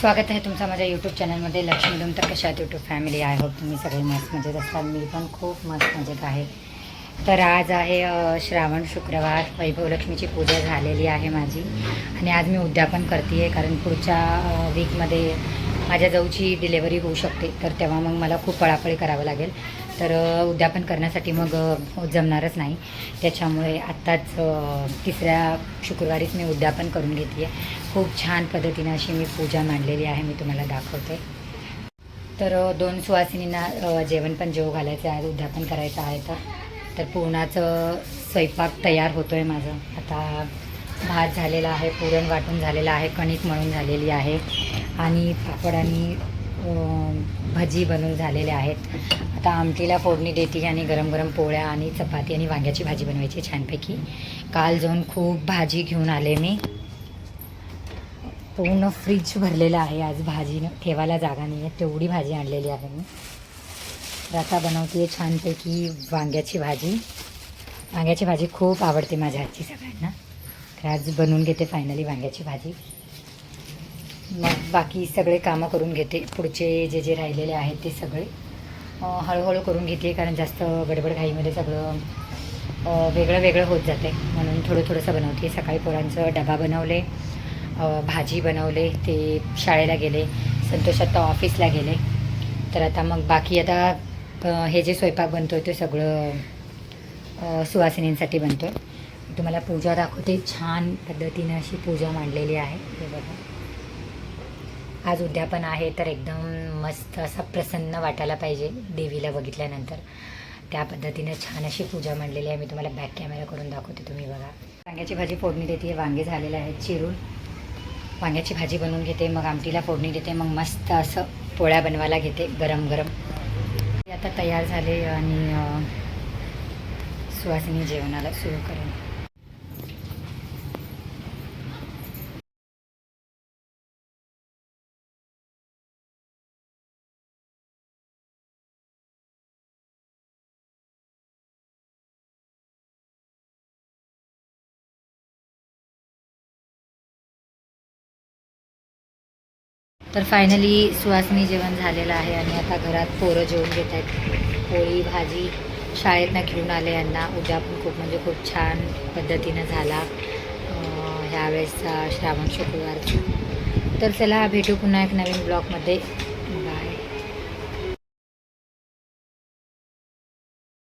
स्वागत आहे तुमचं माझ्या यूट्यूब चॅनलमध्ये लक्ष्मी डोम तर कशात यूट्यूब फॅमिली आय होप तुम्ही सगळे मस्त मजेत असाल मी पण खूप मस्त मजेत आहे. तर आज आहे श्रावण शुक्रवार. वैभवलक्ष्मीची पूजा झालेली आहे माझी. आणि आज मी उद्यापन करते आहे कारण पुढच्या वीकमध्ये माझ्या जाऊची डिलेवरी होऊ शकते. तर तेव्हा मग मला खूप पळापळी करावं लागेल. तर उद्यापन करण्यासाठी मग जमणारच नाही. त्याच्यामुळे आत्ताच तिसऱ्या शुक्रवारीच मी उद्यापन करून घेते आहे. खूप छान पद्धतीने अशी मी पूजा मांडलेली आहे मी तुम्हाला दाखवते. तर दोन सुवासिनींना जेवण पण जेव घालायचं आहे उद्यापन करायचं आहे तर तर पूर्णाचं स्वयंपाक तयार होतो आहे माझं. आता भात झालेला आहे पुरण वाटून झालेलं आहे कणिक मळून झालेली आहे. आणि पापड आणि भजी बनवून झालेले आहेत. आता आमटीला फोडणी देते आणि गरम गरम पोळ्या आणि चपाती आणि वांग्याची भाजी बनवायची छानपैकी. काल जाऊन खूप भाजी घेऊन आले मी. पूर्ण फ्रीज भरलेलं आहे. आज भाजी ठेवायला जागा नाही आहे. तेवढी भाजी आणलेली आहे मी. तर आता बनवते छानपैकी वांग्याची भाजी. वांग्याची भाजी खूप आवडते माझ्या आजची सगळ्यांना. तर आज बनवून घेते फायनली वांग्याची भाजी. मग बाकी सगळे कामं करून घेते. पुढचे जे जे राहिलेले आहेत ते सगळे. हळूहळू करून घेते कारण जास्त गडबड घाईमध्ये सगळं वेगळं वेगळं होत जाते. म्हणून थोडं थोडंसं बनवते. सकाळी पोरांचं डबा बनवले भाजी बनवले ते शाळेला गेले संतोष आता ऑफिसला गेले. तर आता मग बाकी आता हे जे स्वयंपाक बनतो आहे ते सगळं सुवासिनींसाठी बनतो आहे तुम्हाला पूजा दाखवते. छान पद्धतीनं अशी पूजा मांडलेली आहे. हे बघा. आज उद्यापन आहे तर एकदम मस्त असा प्रसन्न वाटायला पाहिजे देवीला बघितल्यानंतर. त्या पद्धतीने छान अशी पूजा मांडलेली आहे मी तुम्हाला बॅक कॅमेरा करून दाखवते तुम्ही बघा. वांग्याची भाजी फोडणी देते वांगे झालेले आहेत चिरून. वांग्याची भाजी बनवून घेते मग आमटीला फोडणी देते मग मस्त असं पोळ्या बनवायला घेते गरम गरम. आता तयार झाले आणि सुवासिनी जेवणाला सुरू करेन. तर फायनली सुवासनी जेवण झालेलं आहे आणि आता घरात पोरं जेवून घेत आहेत. पोळी भाजी शाळेतनं घेऊन आले यांना. उद्या पण खूप म्हणजे खूप छान पद्धतीनं झाला. ह्यावेळेसचा श्रावण शुक्रवारचा तर चला भेटू पुन्हा एक नवीन ब्लॉगमध्ये